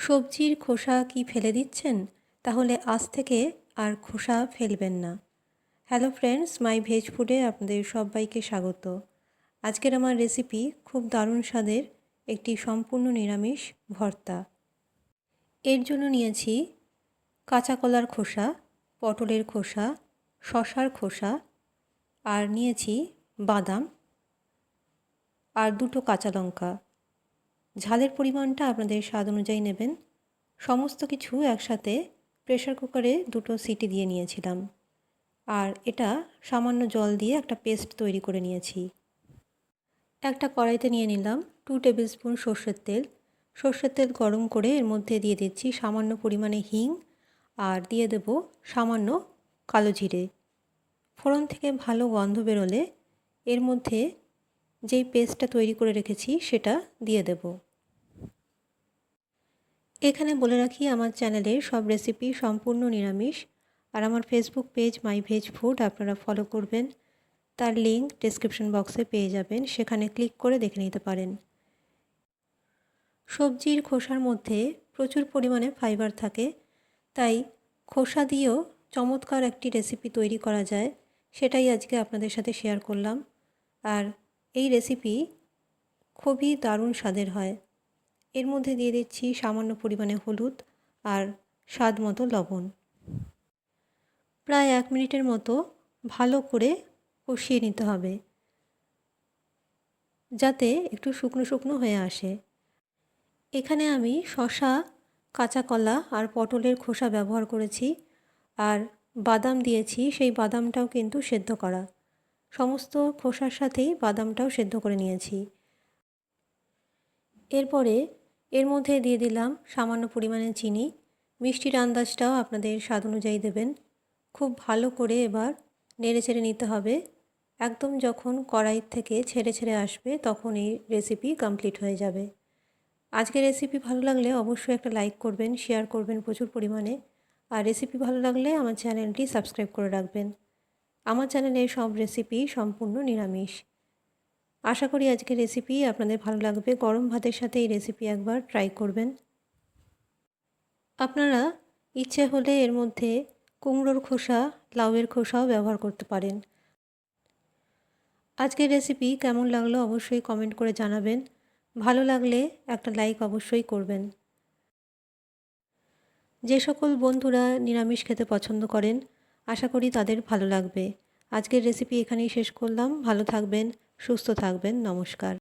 সবজির খোসা কি ফেলে দিচ্ছেন? তাহলে আজ থেকে আর খোসা ফেলবেন না। হ্যালো ফ্রেন্ডস মাই ভেজ ফুডে আপনাদের সবাইকে স্বাগত। আজকের আমার রেসিপি খুব দারুণ স্বাদের একটি সম্পূর্ণ নিরামিষ ভর্তা। এর জন্য নিয়েছি কাঁচা কলার খোসা, পটলের খোসা, শশার খোসা আর নিয়েছি বাদাম আর দুটো কাঁচা লঙ্কা। ঝালের পরিমাণটা আপনাদের স্বাদ অনুযায়ী নেবেন। সমস্ত কিছু একসাথে প্রেশার কুকারে দুটো সিটি দিয়ে নিয়েছিলাম। আর এটা সামান্য জল দিয়ে একটা পেস্ট তৈরি করে নিয়েছি। একটা কড়াইতে নিয়ে নিলাম টু টেবিল স্পুন সর্ষের তেল। সর্ষের তেল গরম করে এর মধ্যে দিয়ে দিচ্ছি সামান্য পরিমাণে হিং আর দিয়ে দেব সামান্য কালো জিরে। ফোড়ন থেকে ভালো গন্ধ বেরোলে এর মধ্যে যেই পেস্টটা তৈরি করে রেখেছি সেটা দিয়ে দেব। এখানে বলে রাখি, আমার চ্যানেলে সব রেসিপি সম্পূর্ণ নিরামিষ। আর আমার Facebook page my veg food আপনারা ফলো করবেন। তার লিঙ্ক ডিসক্রিপশন বক্সে পেয়ে যাবেন, সেখানে ক্লিক করে দেখে নিতে পারেন। সবজির খোসার মধ্যে প্রচুর পরিমাণে ফাইবার থাকে, তাই খোসা দিয়েও চমৎকার একটি রেসিপি তৈরি করা যায়, সেটাই আজকে আপনাদের সাথে শেয়ার করলাম। আর এই রেসিপি খুবই দারুণ স্বাদের হয়। এর মধ্যে দিয়ে দিচ্ছি সামান্য পরিমাণে হলুদ আর স্বাদ মতো লবণ। প্রায় এক মিনিটের মতো ভালো করে কষিয়ে নিতে হবে। যাতে একটু শুকনো শুকনো হয়ে আসে। এখানে আমি শশা কাঁচা কলা আর পটলের খোসা ব্যবহার করেছি। আর বাদাম দিয়েছি, সেই বাদামটাও কিন্তু সেদ্ধ করা। সমস্ত খোসার সাথেই বাদামটাও সেদ্ধ করে নিয়েছি। এরপরে এর মধ্যে দিয়ে দিলাম সামান্য পরিমাণে চিনি। মিষ্টির আন্দাজটাও আপনাদের স্বাদ অনুযায়ী দেবেন। খুব ভালো করে এবার নেড়ে ছেড়ে নিতে হবে। একদম যখন কড়াই থেকে ছেড়ে ছেড়ে আসবে তখন এই রেসিপি কমপ্লিট হয়ে যাবে। আজকের রেসিপি ভালো লাগলে অবশ্যই একটা লাইক করবেন শেয়ার করবেন প্রচুর পরিমাণে। আর রেসিপি ভালো লাগলে আমার চ্যানেলটি সাবস্ক্রাইব করে রাখবেন। আমার চ্যানেলে সব রেসিপি সম্পূর্ণ নিরামিষ। আশা করি আজকের রেসিপি আপনাদের ভালো লাগবে। গরম ভাতের সাথে এই রেসিপি একবার ট্রাই করবেন। আপনারা ইচ্ছে হলে এর মধ্যে কুমড়োর খোসা, লাউয়ের খোসাও ব্যবহার করতে পারেন। আজকের রেসিপি কেমন লাগল অবশ্যই কমেন্ট করে জানাবেন। ভালো লাগলে একটা লাইক অবশ্যই করবেন। যে সকল বন্ধুরা নিরামিষ খেতে পছন্দ করেন আশা করি তাদের ভালো লাগবে। আজকের রেসিপি এখানেই শেষ করলাম। ভালো থাকবেন, সুস্থ থাকবেন। নমস্কার।